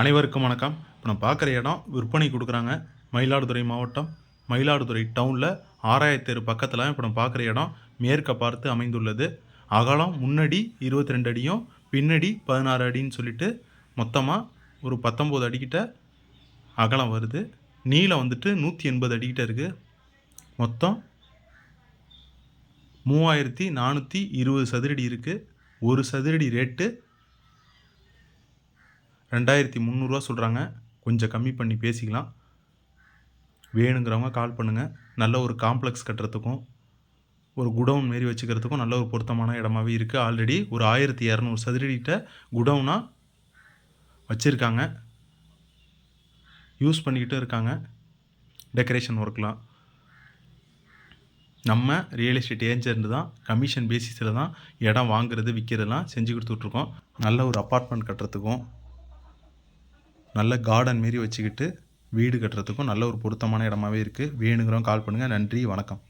அனைவருக்கும் வணக்கம். இப்போ நம்ம பார்க்குற இடம் விற்பனை கொடுக்குறாங்க. மயிலாடுதுறை மாவட்டம் மயிலாடுதுறை டவுனில் ஆறாயிரத்தேரு பக்கத்தில் இப்போ நம்ம பார்க்குற இடம் மேற்க பார்த்து அமைந்துள்ளது. அகலம் முன்னாடி இருபத்தி ரெண்டு அடியும் பின்னாடி பதினாறு அடின்னு சொல்லிட்டு மொத்தமாக ஒரு பத்தொம்போது அடிக்கிட்ட அகலம் வருது. நீளம் வந்துட்டு நூற்றி எண்பது அடிக்கிட்ட இருக்குது மொத்தம் மூவாயிரத்தி நானூற்றி இருபது சதுரடி இருக்குது ஒரு சதுரடி ரேட்டு ரெண்டாயிரத்தி முந்நூறுரூவா சொல்கிறாங்க கொஞ்சம் கம்மி பண்ணி பேசிக்கலாம். வேணுங்கிறவங்க கால் பண்ணுங்கள் நல்ல ஒரு காம்ப்ளெக்ஸ் கட்டுறதுக்கும் ஒரு குடவுன் மாரி வச்சுக்கிறதுக்கும் நல்ல ஒரு பொருத்தமான இடமாவே இருக்குது ஆல்ரெடி ஒரு ஆயிரத்தி இரநூறு சதுரடிகிட்ட குடவுனாக வச்சுருக்காங்க. யூஸ் பண்ணிக்கிட்டு இருக்காங்க. டெக்கரேஷன் ஒர்க்லாம் நம்ம ரியல் எஸ்டேட் ஏஜென்ட் தான் கமிஷன் பேசிஸில் தான் இடம் வாங்குறது விற்கிறதுலாம் செஞ்சு கொடுத்துட்ருக்கோம். நல்ல ஒரு அப்பார்ட்மெண்ட் கட்டுறதுக்கும் நல்ல கார்டன் மாரி வச்சுக்கிட்டு வீடு கட்டுறதுக்கும் நல்ல ஒரு பொருத்தமான இடமாவே இருக்குது வேணுங்கிறவங்க கால் பண்ணுங்கள் நன்றி. வணக்கம்.